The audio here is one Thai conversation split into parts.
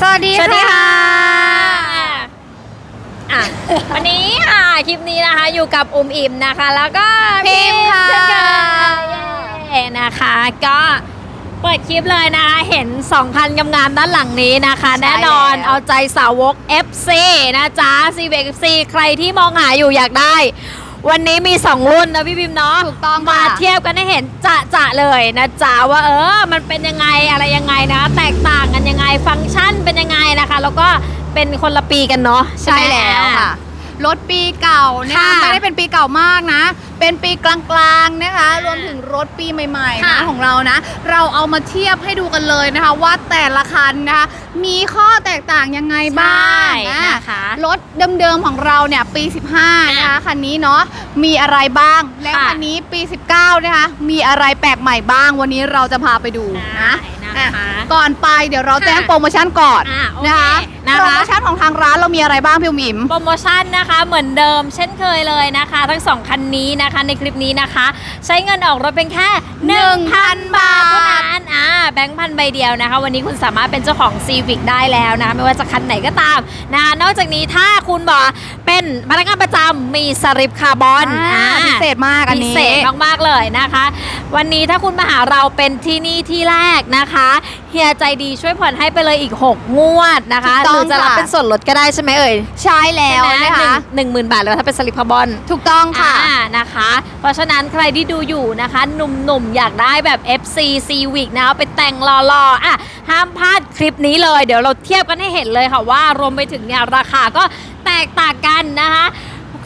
สวัสดีสวัสดีค่ะค่ะอะ วันนี้ค่ะคลิปนี้นะคะอยู่กับอุมอิมนะคะ แล้วก็พิมพ์ค่ะเช่นเคยเย้นะคะ ก็เปิดคลิปเลยนะคะ เห็นสองคันงามๆด้านหลังนี้นะคะ ใช่แน่นอนแล้ว เอาใจสาวก FC นะจ๊ะ c v FC ใครที่มองหาอยู่อยากได้ วันนี้มี 2 รุ่นนะพี่พิมพ์เนาะถูกต้องมาค่ะเทียบกันให้เห็นจะจะๆเลยนะจ๊ะว่าเออ มันเป็นยังไงอะไรยังไงนะ แตกต่างกันยังไงฟังก์ชันเป็นยังไงนะคะ แล้วก็เป็นคนละปีกันเนาะใช่ไหม แล้วค่ะ รถปีเก่านะคะค่ะไม่ได้เป็นปีเก่ามากนะ เป็นปีกลางๆนะคะ รวมถึงรถปีใหม่ๆค่ะนะของเรานะ เราเอามาเทียบให้ดูกันเลยนะคะว่าแต่ละคันนะคะมีข้อแตกต่างยังไงบ้างใช่นะนะคะรถเดิมๆของเราเนี่ยปี 15นะคะคันนี้เนาะมีอะไรบ้าง และค่ะคันนี้ปี 19นะคะมีอะไรแปลกใหม่บ้าง วันนี้เราจะพาไปดูนะได้ นะคะอะก่อนไปเดี๋ยวเราแจ้งค่ะโปรโมชั่นก่อนอะโอเคนะคะนะคะ โปรโมชั่นของทางร้านเรามีอะไรบ้างพี่หมิมโปรโมชั่นนะคะเหมือนเดิมเช่นเคยเลยนะคะ ทั้งสองคันนี้นะคะในคลิปนี้นะคะ ใช้เงินออกรถเป็นแค่ 1,000 บาทเท่านั้นอ่า แบงค์พันใบเดียวนะคะ วันนี้คุณสามารถเป็นเจ้าของ Civic ได้แล้วนะคะไม่ว่าจะคันไหนก็ตามนะคะนอกจากนี้ถ้าคุณบอกเป็นพนักงานประจำมีสลิปคาร์บอนอ่าอ่าพิเศษมากอันพินี้เศษมากๆเลยนะคะ วันนี้ถ้าคุณมาหาเราเป็นที่นี่ที่แรกนะคะเฮียใจดีช่วยผ่อนให้ไปเลยอีก 6 งวดนะคะถูกหต้องรือจะรับค่ะเป็นส่วนลดก็ได้ใช่ไหมเอ่ยใช่แล้วนะคะหนึ่งหมื่นบาทแล้วถ้าเป็นสลิปคาร์บอนถูกต้องค่ะอ่านะคะ เพราะฉะนั้นใครที่ดูอยู่นะคะหนุ่มๆอยากได้แบบ FC Civic นะเอาไปแต่งรอๆอะห้ามพลาดคลิปนี้เลย เดี๋ยวเราเทียบกันให้เห็นเลยค่ะว่ารวมไปถึงเนี่ยราคาก็แตกต่างกันนะคะ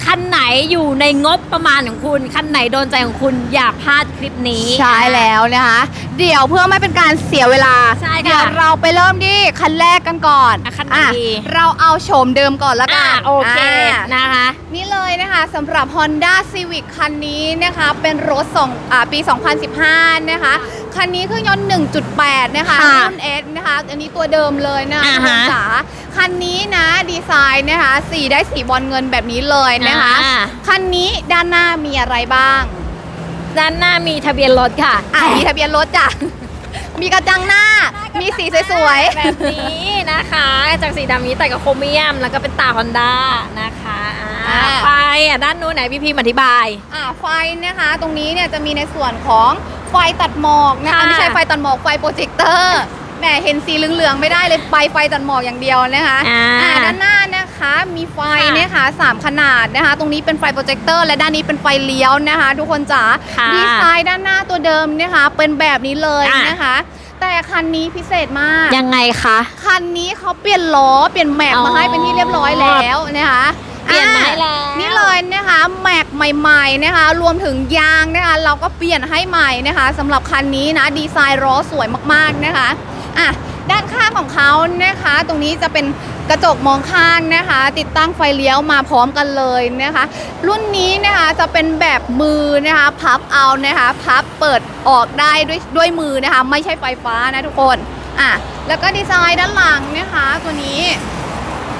คันไหนอยู่ในงบประมาณของคุณ คันไหนโดนใจของคุณอย่าพลาดคลิปนี้ ใช่แล้วนะคะ เดี๋ยวเพื่อไม่เป็นการเสียเวลาใช่ค่ะเดี๋ยวเราไปเริ่มที่คันแรกกันก่อนอะคันไหนอะดี เราเอาโฉมเดิมก่อนละกัอะนโอเคอะ นะคะ นี่เลยนะคะสำหรับ Honda Civic คันนี้นะคะ เป็นรถสองอ่าปี 2015 นะคะ คันนี้เครื่องยนต์ 1.8 นะคะค่ะรุ่น S นะคะ อันนี้ตัวเดิมเลยนะคะอ่าคุณฮะจ๋าคันนี้นะดีไซน์นะคะ สีได้สีบอลเงินแบบนี้เลยนะคะ อ่า คันนี้ด้านหน้ามีอะไรบ้างด้านหน้ามีทะเบียนรถค่ะอะมีทะเบียนรถจ้ะ มีกระจังหน้า มีสีสวยแบบนี้นะคะ จากสีดำนี้แต่กับโครเมียมแล้วก็เป็นตาฮอนด้านะคะอ่าไปอะด้านนู้นไหนพี่พิมพ์อธิบายๆอะไฟนะคะตรงนี้เนี่ยจะมีในส่วนของ ไฟตัดหมอกนะคะค่ะ ไม่ใช่ไฟตัดหมอกไฟโปรเจคเตอร์แหมเห็นสีเหลืองๆไม่ได้เลยไฟไฟตัดหมอกอย่างเดียวนะคะอ่า อ่าด้านหน้านะคะมีไฟค่ะนะคะสามขนาดนะคะ ตรงนี้เป็นไฟโปรเจคเตอร์และด้านนี้เป็นไฟเลี้ยวนะคะ ทุกคนจ๋าค่ะดีไซน์ด้านหน้าตัวเดิมนะคะ เป็นแบบนี้เลยอะ นะคะ แต่คันนี้พิเศษมาก ยังไงคะ คันนี้เขาเปลี่ยนล้อเปลี่ยนแม็กอ๋อ มาให้เป็นที่เรียบร้อยแล้วนะคะ เปลี่ยนมาให้แล้วนี่เลยนะคะแม็กใหม่ๆนะคะ รวมถึงยางนะคะเราก็เปลี่ยนให้ใหม่นะคะสำหรับคันนี้นะดีไซน์ล้อสวยมากๆนะคะอะด้านข้างของเขานะคะ ตรงนี้จะเป็นกระจกมองข้างนะคะ ติดตั้งไฟเลี้ยวมาพร้อมกันเลยนะคะ รุ่นนี้นะคะจะเป็นแบบมือนะคะพับเอานะคะพับเปิดออกได้ด้วยด้วยมือนะคะ ไม่ใช่ไฟฟ้านะทุกคนอะแล้วก็ดีไซน์ด้านหลังนะคะ ตัวนี้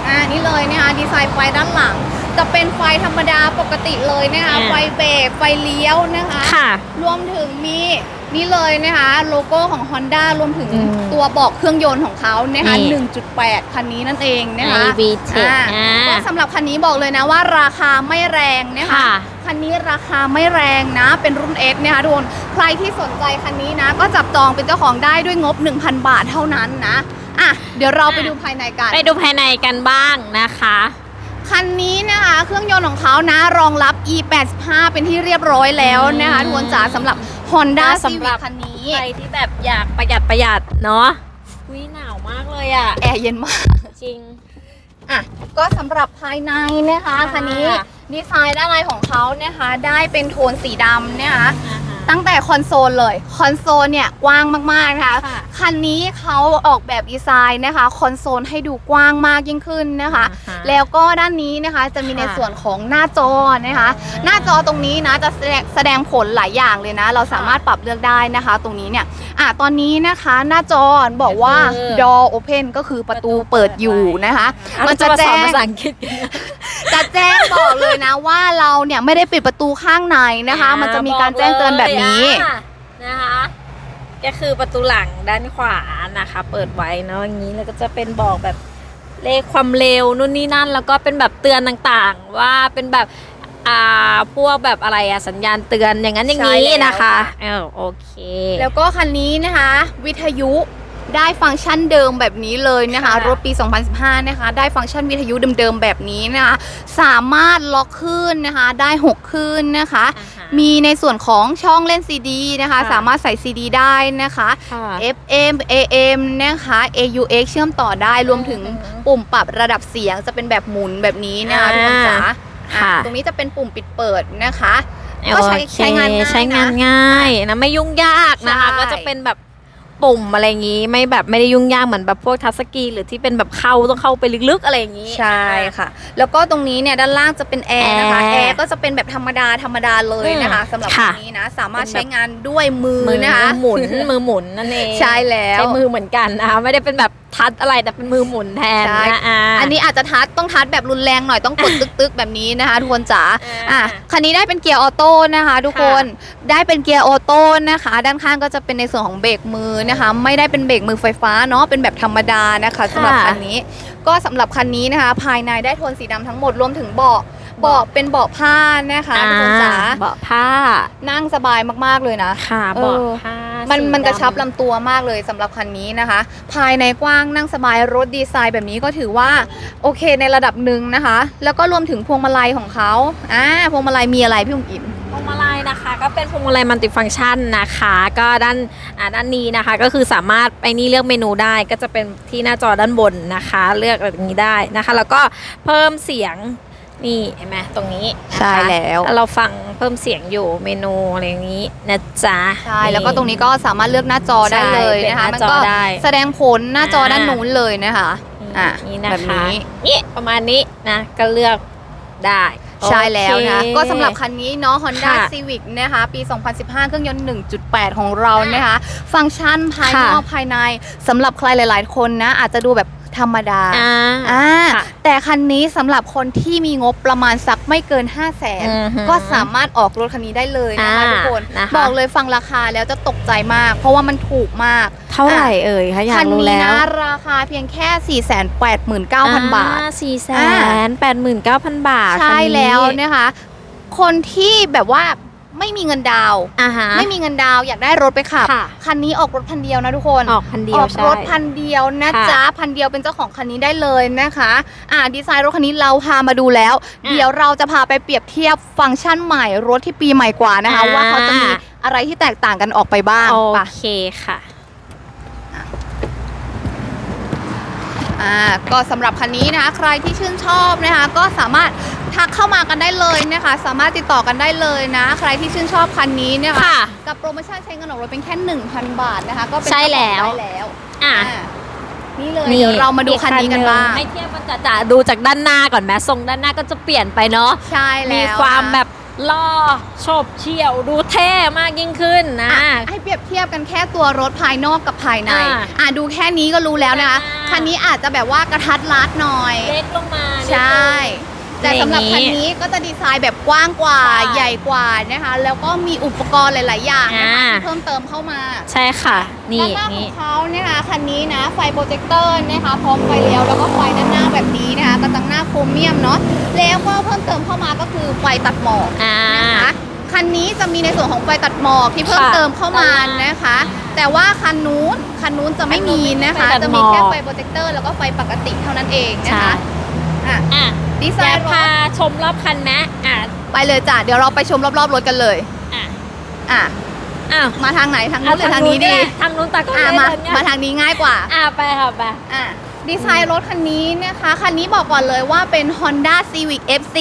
อ่านี่เลยนะคะดีไซน์ไฟด้านหลัง จะเป็นไฟธรรมดาปกติเลยนะคะอ่า ไฟเบรกไฟเลี้ยวนะคะ ค่ะ รวมถึงมีนี่เลยนะคะโลโก้ของ Honda รวมถึงอืมตัวบอกเครื่องยนต์ของเขานะคะนี่ 1.8 คันนี้นั่นเองนะคะ iVTEC อ่าอ่า ก็สำหรับคันนี้บอกเลยนะว่าราคาไม่แรงนะคะ ค่ะ คันนี้ราคาไม่แรงนะ เป็นรุ่น S นะคะทุกคนใครที่สนใจคันนี้นะ ก็จับจองเป็นเจ้าของได้ด้วยงบ 1,000 บาทเท่านั้นนะ อะเดี๋ยวเราไปดูภายในกัน ไปดูภายในกันบ้างนะคะ คันนี้นะคะเครื่องยนต์ของเขานะรองรับ e85 เป็นที่เรียบร้อยแล้วนะคะอืมทวนจ๋าสำหรับ Honda สำหรับ Civic คันนี้ใครที่แบบอยากประหยัดประหยัดเนาะวิหนาวมากเลยอะ แอร์เย็นมาก จริง อะ ก็สำหรับภายในนะคะค่ะคันนี้ดีไซน์ด้านในของเขานะคะ ได้เป็นโทนสีดำนะคะอ่าฮะ ตั้งแต่คอนโซลเลย คอนโซลเนี่ยกว้างมากๆนะคะ ค่ะคันนี้เขาออกแบบดีไซน์นะคะ คอนโซลให้ดูกว้างมากยิ่งขึ้นนะคะ อ่าฮะแล้วก็ด้านนี้นะคะจะมีในค่ะส่วนของหน้าจอนะคะอ่าหน้าจอตรงนี้นะจะแสดงแสดงผลหลายอย่างเลยนะ เราสามารถปรับเลือกได้นะคะ ตรงนี้เนี่ยอะตอนนี้นะคะหน้าจอบอกว่า ก็คือ door open ก็คือประตูเปิดอยู่นะคะมันจะมาสแจ้อนงภาษาอังกฤษ จะแจ้งบอกเลยนะว่าเราเนี่ยไม่ได้ปิดประตูข้างในนะคะ มันจะมีการแจ้งเตือนแบบนี้อ่านะคะก็คือประตูหลังด้านขวานะคะ เปิดไว้เนาะอย่างนี้แล้วก็จะเป็นบอกแบบเลขความเร็วนู่นนี่นั่น แล้วก็เป็นแบบเตือนต่างๆ ว่าเป็นแบบอ่าพวกแบบอะไรอะสัญญาณเตือนอย่างนั้นอย่างใช่นี้แล้วนะคะค่ะเออโอเค แล้วก็คันนี้นะคะ วิทยุ ได้ฟังก์ชันเดิมแบบนี้เลยนะคะค่ะรถปี 2015 นะคะ ได้ฟังก์ชันวิทยุเดิมๆแบบนี้นะคะ สามารถล็อกขึ้นนะคะ ได้ 6 ขึ้นนะคะอ่าฮะมีในส่วนของช่องเล่นซีดีนะคะค่ะสามารถใส่ซีดีได้นะคะค่ะ FM AM นะคะ AUX เชื่อมต่อได้ รวมถึงอือฮึปุ่มปรับระดับเสียงจะเป็นแบบหมุนแบบนี้นะคะอ่าทุกคนจ๋าค่ะอะตรงนี้จะเป็นปุ่มปิดเปิดนะคะ ก็โอใช้เคใช้งานง่ายนะใช้งานง่ายนะไม่ยุ่งยากนะคะใช่ก็จะเป็นแบบ ปุ่มอะไรอย่างนี้ ไม่แบบไม่ได้ยุ่งยากเหมือนแบบพวกทัชสกรีนหรือที่เป็นแบบเข้าต้องเข้าไปลึกๆอะไรอย่างนี้ ใช่ค่ะ แล้วก็ตรงนี้เนี่ยด้านล่างจะเป็นแอร์นะคะแอร์แอร์ก็จะเป็นแบบธรรมดาธรรมดาเลยนะคะอืมสำหรับค่ะคันนี้นะสามารถเป็นแบบใช้งานด้วยมือมือนะคะ หมุน มือหมุนนั่นเองใช่แล้ว ใช้มือเหมือนกันนะคะไม่ได้เป็นแบบ ทัดอะไรแต่เป็นมือหมุนแทนใช่ นะอ่า อันนี้อาจจะทัดต้องทัดแบบรุนแรงหน่อยต้องกดตึกๆแบบนี้นะคะทุกคนจ๋าอ่าอะคันนี้ได้เป็นเกียร์ออโต้นะคะ ทุกคนได้เป็นเกียร์ออโต้นะคะ ด้านข้างก็จะเป็นในส่วนของเบรกมือนะคะ ไม่ได้เป็นเบรกมือไฟฟ้าเนาะเป็นแบบธรรมดานะคะสำหรับคันนี้ ก็สำหรับคันนี้นะคะ ภายในได้โทนสีดำทั้งหมดรวมถึงเบาะเบาะเป็นเบาะผ้านะคะทุกคนจ๋าเบาะผ้านั่งสบายมากๆเลยนะ ค่ะเออเบาะผ้า มันสีมันกระชับดำลำตัวมากเลยสำหรับคันนี้นะคะ ภายในกว้างนั่งสบายรถดีไซน์แบบนี้ก็ถือว่าโอเคในระดับหนึ่งนะคะ แล้วก็รวมถึงพวงมาลัยของเขาอ่าพวงมาลัยมีอะไรพี่อุ๋มอิ๋มพวงมาลัยนะคะก็เป็นพวงมาลัยมัลติฟังก์ชันนะคะ ก็ด้านอ่าด้านนี้นะคะ ก็คือสามารถไปนี่เลือกเมนูได้ ก็จะเป็นที่หน้าจอด้านบนนะคะ เลือกอะไรอย่างนี้ได้นะคะ แล้วก็เพิ่มเสียง นี่เห็นไหมตรงนี้นะคะใช่แล้วเราฟังเพิ่มเสียงอยู่เมนูอะไรอย่างนี้นะจ๊ะ ใช่ แล้วก็ตรงนี้ก็สามารถเลือกหน้าจอได้เลยนะคะใช่มันเป็นหน้าจอก็ได้แสดงผลหน้าจอด้านนู้นเลยนะคะอะนี่นะแบบคะนี้นี่ประมาณนี้นะก็เลือกได้ใช่แล้วนะโอเคก็สำหรับคันนี้เนาะ Honda ค่ะ Civic นะคะ ปี 2015 เครื่องยนต์ 1.8 ของเรานะคะ ฟังก์ชันภายนอกค่ะภายในสำหรับใครหลาย ๆ คนนะ อาจจะดูแบบ ธรรมดาอ่าอ่าค่ะแต่คันนี้สำหรับคนที่มีงบประมาณสักไม่เกิน 5 0 0แสนอือหือก็สามารถออกรถคันนี้ได้เลยนะคะอ่าทุกคนนะคะ บอกเลยฟังราคาแล้วจะตกใจมาก เพราะว่ามันถูกมาก เท่าไหร่เอ่ยคะอยาคักรู้นี้แล้วนะราคาเพียงแค่ 489,000 บาท สี่แสนแปดหมื่นเก้าพันบาทใช่คันนี้ แล้วนะคะ คนที่แบบว่า ไม่มีเงินดาวน์อ่าฮะ ไม่มีเงินดาวน์อยากได้รถไปขับ ค่ะ คันนี้ออกรถพันเดียวนะทุกคน ออกพันเดียอวอกใช่ รถพันเดียวนะค่ะจ๊ะพันเดียวเป็นเจ้าของคันนี้ได้เลยนะคะ อ่าดีไซน์รถคันนี้เราพามาดูแล้ว อะเดี๋ยวเราจะพาไปเปรียบเทียบฟังก์ชันใหม่รถที่ปีใหม่กว่านะคะ อ่า ว่าเขาจะมีอะไรที่แตกต่างกันออกไปบ้างโอไปะเคค่ะ อ่าก็สำหรับคันนี้นะคะ ใครที่ชื่นชอบนะคะ ก็สามารถทักเข้ามากันได้เลยนะคะ สามารถติดต่อกันได้เลยนะ ใครที่ชื่นชอบคันนี้เนี่ยค่ะ กับโปรโมชั่นใช้เงินออกรถเป็นแค่ 1,000 บาทนะคะก็เป็นใช่แล้วเจ้าของได้แล้วอะอ่านี่เลยเดี๋ยวเรามาดูคันนี้กันบ้าง ให้เทียบกันจะจะดูจากด้านหน้าก่อนแม้ทรงด้านหน้าก็จะเปลี่ยนไปเนาะ ใช่แล้วมีความนะแบบ ล่อโฉบเฉี่ยวดูเท่มากยิ่งขึ้นนะ อะให้เปรียบเทียบกันแค่ตัวรถภายนอกกับภายใน อ่าอะดูแค่นี้ก็รู้แล้วนะคะ อ่า คันนี้อาจจะแบบว่ากระทัดรัดหน่อย เล็กลงมาใช่ แต่สำหรับอย่างนี้คันนี้ก็จะดีไซน์แบบกว้างกว่าค่ะใหญ่กว่านะคะ แล้วก็มีอุปกรณ์หลาย ๆ อย่างนะคะอ่าที่เพิ่มเติมเข้ามา ใช่ค่ะ นี่ด้านหน้าขอนี่งเขานะคะคันนี้นะไฟโปรเจคเตอร์นะคะพร้อมไฟเลี้ยวแล้วก็ไฟด้านหน้าแบบนี้นะคะกระจังหน้าโครเมียมเนาะแล้วก็เพิ่มเติมเข้ามาก็คือไฟตัดหมอกอ่านะคะคันนี้จะมีในส่วนของไฟตัดหมอกที่เพิ่มค่ะเติมเข้ามานะคะ แต่ว่าคันนู้นคันนู้นจะไม่มีนะคะคันนู้นไม่มีไฟตัดจะหมมีอกแค่ไฟโปรเจคเตอร์แล้วก็ไฟปกติเท่านั้นเองนะใช่คะอะอะ ดีไซอยากน์รพาถชมรอบคันไหมอะไปเลยจ้ะเดี๋ยวเราไปชมรอบๆรถกันเลย อะอะอ้าวมาทางไหนทางนู้นหรือทางนี้ดีทางนู้นตาก็อะได้มาเลยเนี่ยมาทางนี้ง่ายกว่าอะไปค่ะไป อะดีไซน์รถคันนี้นะคะคันนี้บอกก่อนเลยว่าเป็น Honda Civic FC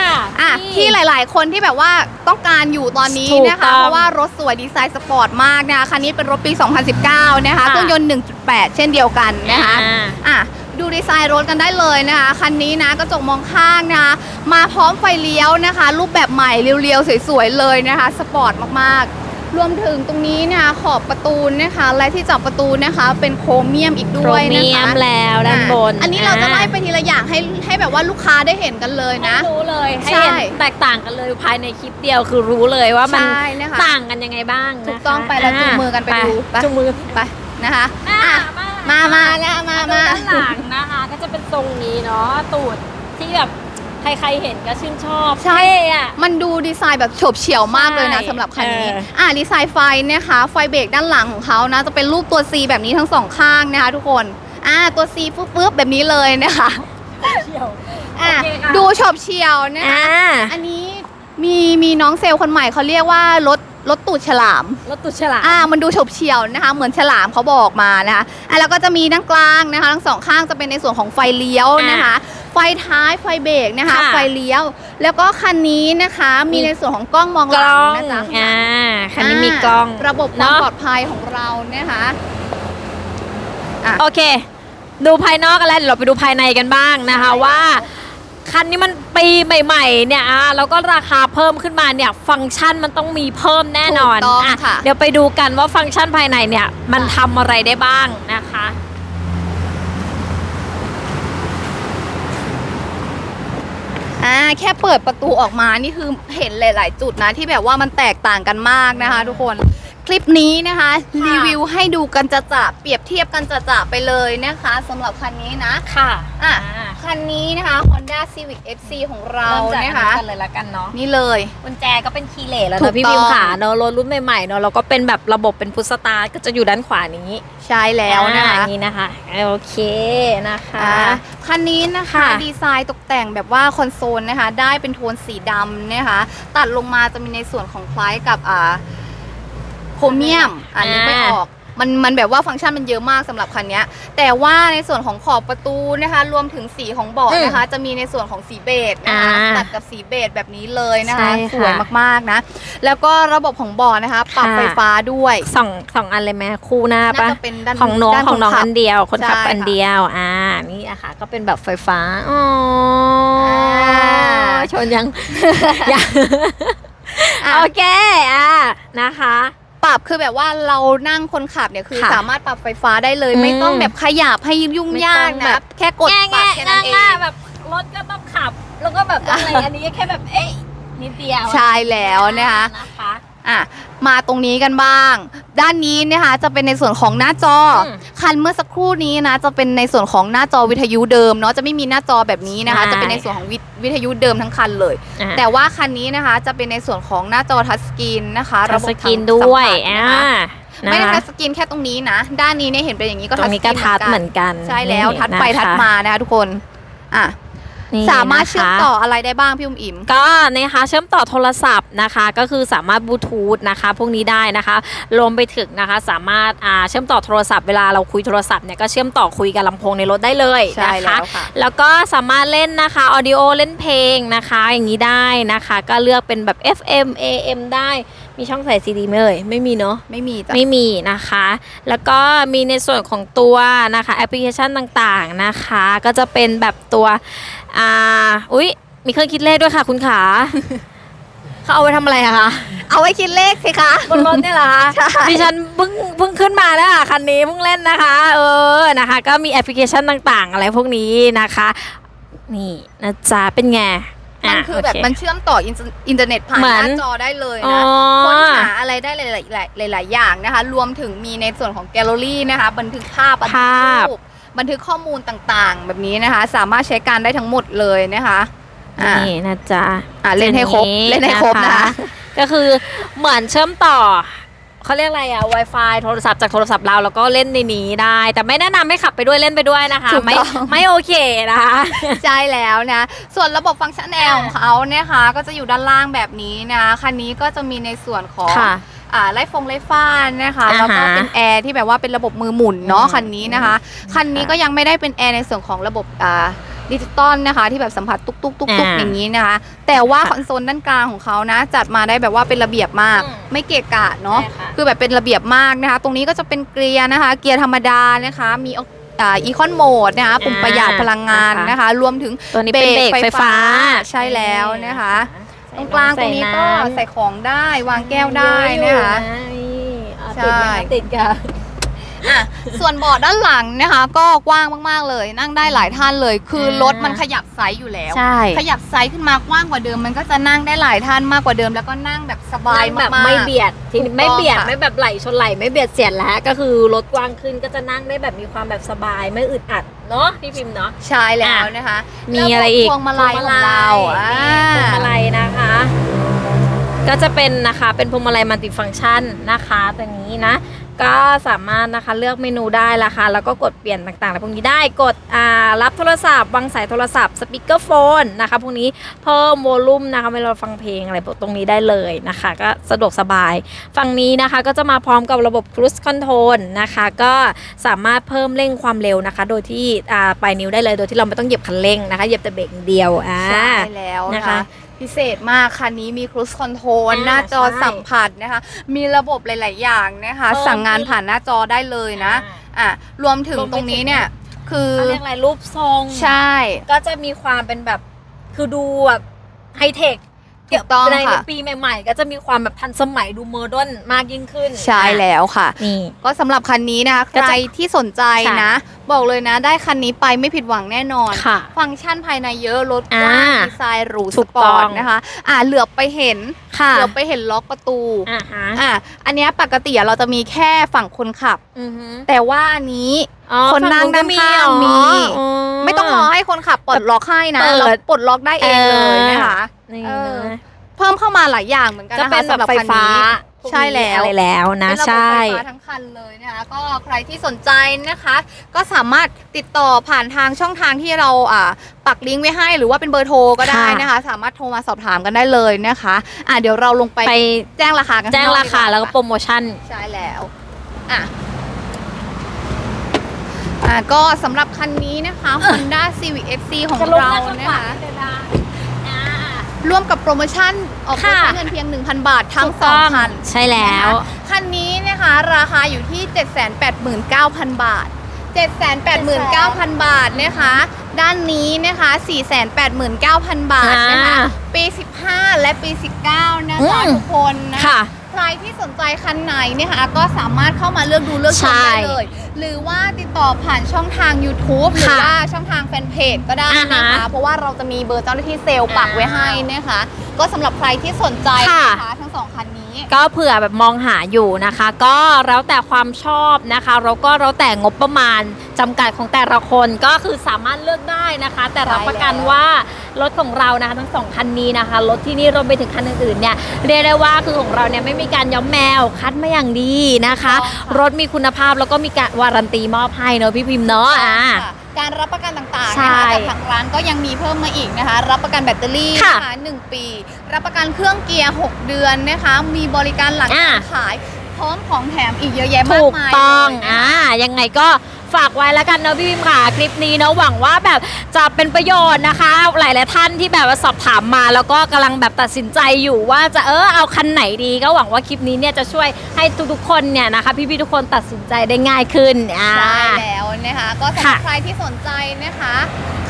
ค่ะอะนี่ ที่หลาย ๆ คนที่แบบว่าต้องการอยู่ตอนนี้ถูกนะคะต้องเพราะว่ารถสวยดีไซน์สปอร์ตมากนะคะคันนี้เป็นรถปี 2019 นะคะค่ะ เครื่องยนต์ 1.8 เช่นเดียวกันนะคะอ่า อะ ดูดีไซน์รถกันได้เลยนะคะคันนี้นะกระจกมองข้างนะคะมาพร้อมไฟเลี้ยวนะคะ รูปแบบใหม่เรียวๆสวยๆเลยนะคะสปอร์ตมากๆรวมถึงตรงนี้นะคะขอบประตูนะคะ และที่จับประตูนะคะ เป็นโครเมียมอีกโคด้รวยนะเมียคะมแล้วด้านบนอะอันนี้เราจะไล่ไปทีละอย่างให้ให้แบบว่าลูกค้าได้เห็นกันเลยนะให้รู้เลยให้ใช่เห็นแตกต่างกันเลยภายในคลิปเดียวคือรู้เลยว่ามันใช่นะคะต่างกันยังไงบ้างถูนะกคะต้องไปแล้วจูงมือกันไปดูไปจูงมือไปนะคะอะอะ มามาแล้วมามามาด้านหลังนะคะก็จะเป็นทรงนี้เนาะตูดที่แบบใครๆเห็นก็ชื่นชอบใช่เท่อะมันดูดีไซน์แบบโฉบเฉี่ยวมากเลยนะใช่สำหรับคันนี้เอออะดีไซน์ไฟนะคะ ไฟเบรกด้านหลังของเขานะ จะเป็นรูปตัว C แบบนี้ทั้งสองข้างนะคะทุกคน อะตัว C ฟึ๊บๆแบบนี้เลยนะคะอะโอเคค่ะดูโฉบเฉี่ยวนะคะอ่าอันนี้มีมีน้องเซลล์คนใหม่เขาเรียกว่ารถ รถตูดฉลาม รถตุฉลาม อ่ามันดูโฉบเฉี่ยวนะคะ เหมือนฉลามเขาบอกมานะคะอะแล้วก็จะมีด้านกลางนะคะทั้งสองข้างจะเป็นในส่วนของไฟเลี้ยวนะคะ ไฟท้ายไฟเบรกนะคะ ค่ะไฟเลี้ยว แล้วก็คันนี้นะคะมีมี ในส่วนของกล้องมองกหลัล้งองนะจ๊ะอ่าคันนี้มีกล้องระบบความเนาะปลอดภัยของเรานะคะอะโอเค ดูภายนอกกันแล้วเดี๋ยวเราไปดูภายในกันบ้างนะคะใช่ว่า คันนี้มันปีใหม่ๆเนี่ยอะแล้วก็ราคาเพิ่มขึ้นมาเนี่ยฟังก์ชันมันต้องมีเพิ่มแน่นอนถูกต้องอะค่ะ เดี๋ยวไปดูกันว่าฟังก์ชันภายในเนี่ยมันทำอะไรได้บ้างนะคะ อ่าแค่เปิดประตูออกมานี่คือเห็นหลาย ๆ จุดนะที่แบบว่ามันแตกต่างกันมากนะคะ ทุกคน คลิปนี้นะคะ รีวิวให้ดูกันจะจะๆเปรียบเทียบกันจะจะๆไปเลยนะคะสำหรับคันนี้นะค่ะอะคันนี้นะคะ Honda Civic FC ของเราเริ่มจากนะคะอักันเลยละกันเนาะนี่เลยกุญแจก็เป็นคีย์เลสแล้วถูเนกอะพี่ต้องบิวขาเนอะรถรุ่นใหม่ๆเนอะแล้วก็เป็นแบบระบบเป็นพุทสตาร์ทก็จะอยู่ด้านขวานี้ ใช่แล้วนะคะอ่านี่นะคะ โอเคนะคะอ่าคันนี้นะคะค่ะดีไซน์ตกแต่งแบบว่าคอนโซลนะคะ ได้เป็นโทนสีดำนะคะ ตัดลงมาจะมีในส่วนของคล้ายกับอ่า โครเมียมอ่านนึกไม่ออกมันมันแบบว่าฟังก์ชันมันเยอะมากสำหรับคันเนี้ยแต่ว่าในส่วนของขอบประตูนะคะรวมถึงสีของเบาะนะคะ จะมีในส่วนของสีเบจนะคะอ่าตัดกับสีเบจแบบนี้เลยนะคะใช่ค่ะสวยมากๆนะ แล้วก็ระบบของเบาะนะคะปรับค่ะไฟฟ้าด้วยสองสองอันเลยไหมคู่หน้าน่าปะจะเป็นด้านของน้องด้านของน้องคขับอันเดียว คนขับใช่อันค่ะเดียวอ่านี่อะค่ะก็เป็นแบบไฟฟ้าอ๋ออ่าชนยังยังอะโอเคอะนะคะ ปรับคือแบบว่าเรานั่งคนขับเนี่ยคือค่ะสามารถปรับไฟฟ้าได้เลย อืมไม่ต้องแบบขยับให้ยุ่งยากไม่ต้องแบนะบแค่กดปรับแค่นั้นเองแบบรถก็ต้องขับ แล้วก็แบบอะไรอันนี้แค่แบบเอ๊ะนิดเดียวใช่แล้วนะคะ นะคะ อะมาตรงนี้กันบ้าง ด้านนี้นะคะจะเป็นในส่วนของหน้าจออมคันเมื่อสักครู่นี้นะจะเป็นในส่วนของหน้าจอวิทยุเดิมเนาะจะไม่มีหน้าจอแบบนี้นะคะ ใช่จะเป็นในส่วนของวิวิทยุเดิมทั้งคันเลย อะแต่ว่าคันนี้นะคะจะเป็นในส่วนของหน้าจอทัชสกรีนนะคะทัระชบบสกรีนทางด้วยสัมผัสอ่านะคะไม่ได้นะคะทัชสกรีนแค่ตรงนี้นะ ด้านนี้เนี่ยเห็นเป็นอย่างนี้ก็ตรงนี้ก็ทัทัชดเหมือนกันใช่แล้วนี่ทัดไปนะคะทัดมานะคะทุกคนอะ นี่สามารถเชื่อมนะคะต่ออะไรได้บ้างพี่อุ้มอิ๋มก็นะคะเชื่อมต่อโทรศัพท์นะคะ ก็คือสามารถบลูทูธนะคะพวกนี้ได้นะคะรวมไปถึงนะคะสามารถอ่าเชื่อมต่อโทรศัพท์เวลาเราคุยโทรศัพท์เนี่ยก็เชื่อมต่อคุยกับลำโพงในรถได้เลยใช่นะแล้คะ วค่ะ แล้วก็สามารถเล่นนะคะออดิโอเล่นเพลงนะคะ อย่างนี้ได้นะคะ ก็เลือกเป็นแบบ FM AM ได้มีช่องใส่ซีดีไหมเอ่ยไม่มีเนาะ ไม่มีจ้ะ ไม่มีนะคะ แล้วก็มีในส่วนของตัวนะคะแอปพลิเคชันต่างๆนะคะ ก็จะเป็นแบบตัวอ่า อุ๊ย มีเครื่องคิดเลขด้วยค่ะ คุณขา เขาเอาไว้ทำอะไรอะคะ เอาไว้คิดเลขสิคะบนรถเนี่ยเหรอคะใช่ ดิฉันเพิ่งเพิ่งขึ้นมาแล้วค่ะคันนี้เพิ่งเล่นนะคะ เออ นะคะ ก็มีแอปพลิเคชันต่างๆ อะไรพวกนี้นะคะ นี่นะจ๊ะ เป็นไงมันะคือแบบโเมันเชื่อมต่ออินเทอร์อินเทอร์เน็ตผ่านเหมืหอนน้าจอได้เลยอ๋อนะค้นหาอะไรได้หลายๆหลายๆอย่างนะคะ รวมถึงมีในส่วนของแกลเลอรี่นะคะ บันทึกภาพบันทึกภาพรูป บันทึกข้อมูลต่างๆ แบบนี้นะคะ สามารถใช้การได้ทั้งหมดเลยนะคะอะนี่นะจ๊ะอะเล่นให้ครบอย่างเล่นให้ครบนะคะก็คือเหมือนเชื่อมต่อเขาเรียกอะไรอะ Wi-Fi โทรศัพท์จากโทรศัพท์เราแล้วก็เล่นในนี้ได้ แต่ไม่แนะนำให้ขับไปด้วยเล่นไปด้วยนะคะถูกไม่ต้องไม่โอเคนะคะใช่แล้วนะ ส่วนระบบฟังก์ชันแอร์ของเขาเนี่ยค่ะก็จะอยู่ด้านล่างแบบนี้นะคันนี้ก็จะมีในส่วนของค่ะ อ่าไล่ฟงไล่ฟ้านนะคะอ่าฮะแล้วก็เป็นแอร์ที่แบบว่าเป็นระบบมือหมุนเนาะอืมคันนี้นะคะ คันนี้ก็ยังไม่ได้เป็นแอร์ในส่วนของระบบอ่าดิจิตอลนะคะ ที่แบบสัมผัสตุกตุกตุกตุกอ่าอย่างนี้นะคะ แต่ว่าค่ะคอนโซลด้านกลางของเขานะ จัดมาได้แบบว่าเป็นระเบียบมาก อืม ไม่เกะกะเนาะใช่ค่ะคือแบบเป็นระเบียบมากนะคะ ตรงนี้ก็จะเป็นเกียร์นะคะ เกียร์ธรรมดานะคะ มีอ่าอีคอนโหมดนะคะ ปุ่มประหยัดพลังงานนะคะ รวมถึงตัวนี้เป็นเบรกไฟฟ้า ใช่แล้วนะคะใส่ ตรงกลางตรงนี้ก็ใส่น้ำใส่ของได้วางแก้วได้นะคะนี่อะใช่ติดกันติดกันอะส่วนเบาะด้านหลังนะคะ ก็กว้างมากๆเลย นั่งได้หลายท่านเลย คือรถมันขยับไซส์อยู่แล้ว ใช่ ขยับไซส์ขึ้นมากว้างกว่าเดิม มันก็จะนั่งได้หลายท่านมากกว่าเดิม แล้วก็นั่งแบบสบายนั่งแบบมากๆไม่เบียดทีนี้ถูกต้องไม่เบียดค่ะไม่แบบไหลชนไหลไม่เบียดเสียดแล้วก็คือรถกว้างขึ้นก็จะนั่งได้แบบมีความแบบสบายไม่อึดอัด เนาะพี่พิมพ์เนาะ ใช่แล้วอะนะคะ มีอะไรอีกพวงมาลัยของเราอ่านี่พวงมาลัยนะคะ ก็จะเป็นนะคะเป็นพวงมาลัยมัลติฟังก์ชันนะคะตัวนี้นะ ก็สามารถนะคะเลือกเมนูได้ละคะแล้วก็กดเปลี่ยนต่างๆอะไรพวกนี้ได้กดอ่ารับโทรศัพท์วางสายโทรศัพท์สปีกเกอร์โฟนนะคะพวกนี้เพิ่มโวลูมนะคะเวลาเราฟังเพลงอะไรพวกตรงนี้ได้เลยนะคะ ก็สะดวกสบายฝั่งนี้นะคะก็จะมาพร้อมกับระบบ Cruise Control นะคะก็สามารถเพิ่มเร่งความเร็วนะคะ โดยที่อ่าปลายนิ้วได้เลยโดยที่เราไม่ต้องเหยียบคันเร่งนะคะเหยียบแต่เบรกอย่างเดียวอ่าใช่แล้วนะนะคะคะ พิเศษมากคันนี้มี cruise control อ่าหน้าจอใช่ สัมผัสนะคะ มีระบบหลาย ๆ อย่างนะคะเพิ่มสั่งงานผ่านหน้าจอได้เลยนะอะรวมถึงรวมไปตรงนี้ถึงเนี่ย คือเขาเรียกอะไรรูปทรง ใช่ ก็จะมีความเป็นแบบคือดูแบบไฮเทค ถูกต้องในค่ะ ปีใหม่ ๆ ก็จะมีความแบบทันสมัยดูโมเดิร์นมากยิ่งขึ้นใช่แล้วค่ะ นี่ ก็สำหรับคันนี้นะคะก็ใคจะรที่สนใจค่ะนะ บอกเลยนะ ได้คันนี้ไปไม่ผิดหวังแน่นอน ค่ะ ฟังก์ชันภายในเยอะรถกว้างอ่าดีไซน์หรูถูสกปต้อองร์ตนะคะ อ่าเหลือบไปเห็น ค่ะเหลือบไปเห็นล็อกประตู อ่าฮะอะอันเนี้ยปกติอะเราจะมีแค่ฝั่งคนขับ อือฮึแต่ว่าอันนี้ อ๋อคนนั่งฝั่ก็ด้านข้างเหรอมีอ๋อไม่ต้องรอให้คนขับปลดล็อกให้นะเปิด เราปลดล็อกได้เองเลยนะคะ นี่เออ นะเพิ่มเข้ามาหลายอย่างเหมือนกันก็นะคะเป็นแบบไฟสำหรับคันฟ้านี้พกใช่แล้ว อะไรแล้วนะเป็นระบบใช่ ไฟฟ้าทั้งคันเลยนะคะก็ใครที่สนใจนะคะ ก็สามารถติดต่อผ่านทางช่องทางที่เราอ่าปักลิงก์ไว้ให้ หรือว่าเป็นเบอร์โทรก็ได้ค่ะนะคะ สามารถโทรมาสอบถามกันได้เลยนะคะอะเดี๋ยวเราลงไปไปแจ้งราคากันแจ้งข้นอราคาดีแล้วก็โปรโมชั่น ใช่แล้วอะอะก็สำหรับคันนี้นะคะ Honda Civic FC ของเรานะคะ ร่วมกับโปรโมชั่นออกรถค่ะใช้เงินเพียง 1,000 บาททั้งถูกสต้ององคันใช่แล้วนะคะคันนี้นะคะราคาอยู่ที่ 789,000 บาท 789,000 บาทนะคะ ด้านนี้นะคะ 489,000 บาทนะคะอ่าปี 15 และปี 19 นะคะอืมทุกคนนะคะค่ะใค รที่สนใจคันไหนเนี่ยค่ะก็สามารถเข้ามาเลือกดูเลือกชมใช่ได้เลย หรือว่าติดต่อผ่านช่องทาง YouTube หรือค่ะว่าช่องทางแฟนเพจก็ได้นะอ่าคะฮะเพราะว่าเราจะมีเบอร์เจ้าหน้าที่เซลล์ปักไว้ให้นะคะ ก็สำหรับใครที่สนใจค่ะนะคะทั้งสองคันนี้ ก็เผื่อแบบมองหาอยู่นะคะ ก็แล้วแต่ความชอบนะคะแล้วก็แล้วแต่งบประมาณจำกัดของแต่ละคนก็คือสามารถเลือกได้นะคะ แต่รับประกันใช่แล้วว่ารถของเรานะคะทั้งสองคันนี้นะคะรถที่นี่รวมไปถึงคันอื่นๆเนี่ยเรียกได้ว่าคือของเราเนี่ยไม่มีการย้อมแมวคัดมาอย่างดีนะคะ รถมีคุณภาพแล้วก็มีการวารันตีมอบให้เนอะพี่พิมพ์เนาะอ่าค่ะ การรับประกันต่างๆใช่นะคะจากทางร้านก็ยังมีเพิ่มมาอีกนะคะ รับประกันแบตเตอรี่ค่ะนะคะ1ปี รับประกันเครื่องเกียร์ 6 เดือนนะคะ มีบริการหลังอ่าการขาย พร้อมของแถมอีกเยอะแยะมากถูกมายต้องเลยนะคะอ่ายังไงก็ ฝากไว้แล้วกันเนอะพี่พิมค่ะคลิปนี้เนอะหวังว่าแบบจะเป็นประโยชน์นะคะ หลายๆท่านที่แบบว่าสอบถามมา แล้วก็กำลังแบบตัดสินใจอยู่ว่าจะเออเอาคันไหนดีก็หวังว่าคลิปนี้เนี่ยจะช่วยให้ทุกๆคนเนี่ยนะคะ พี่ๆทุกคนตัดสินใจได้ง่ายขึ้นอ่าใช่แล้วนะคะก็สำหรับค่ะใครที่สนใจนะคะ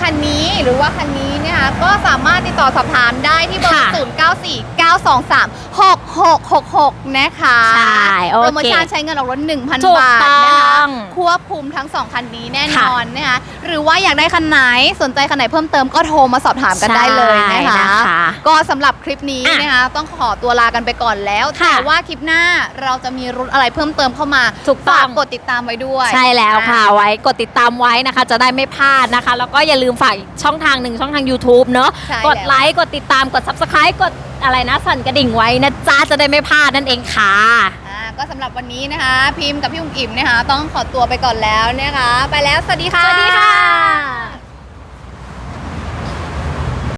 คันนี้หรือว่าคันนี้นะคะก็สามารถติดต่อสอบถามได้ที่เบอร์ค่ะ0 9 4 9 2 3 6 6 6 6 นะคะ ใช่ โอเค โปรโมชั่นใช้เงินออกรถถู1,000กบาทต้นะคะองควบคุมทั้ง2คันนี้แน่นค่ะอนนะคะหรือว่าอยากได้คันไหนสนใจคันไหนเพิ่มเติมก็โทรมาสอบถามกันได้เลยนะใช่คะนะคะ ก็สำหรับคลิปนี้อะนะคะต้องขอตัวลากันไปก่อนแล้วค่ะแต่ว่าคลิปหน้าเราจะมีรุ่นอะไรเพิ่มเติมเข้ามาถูกต้องฝากกดติดตามไว้ด้วย ใช่แล้วค่ะอ่ไว้กดติดตามไว้นะคะ จะได้ไม่พลาดนะคะ แล้วก็อย่าลืมฝากอีกช่องทางหนึ่งช่องทาง YouTube เนอะใช่กดไลค์กดติดตามกด Subscribe กดอะไรนะสั่นกระดิ่งไว้นะจ๊ะจะได้ไม่พลาดนั่นเองค่ะอ่า ก็สำหรับวันนี้นะคะ พิมพ์กับพี่อุ้มอิ่มนะคะ ต้องขอตัวไปก่อนแล้วนะคะ ไปแล้ว สวัสดีค่ะ สวัสดีค่ะ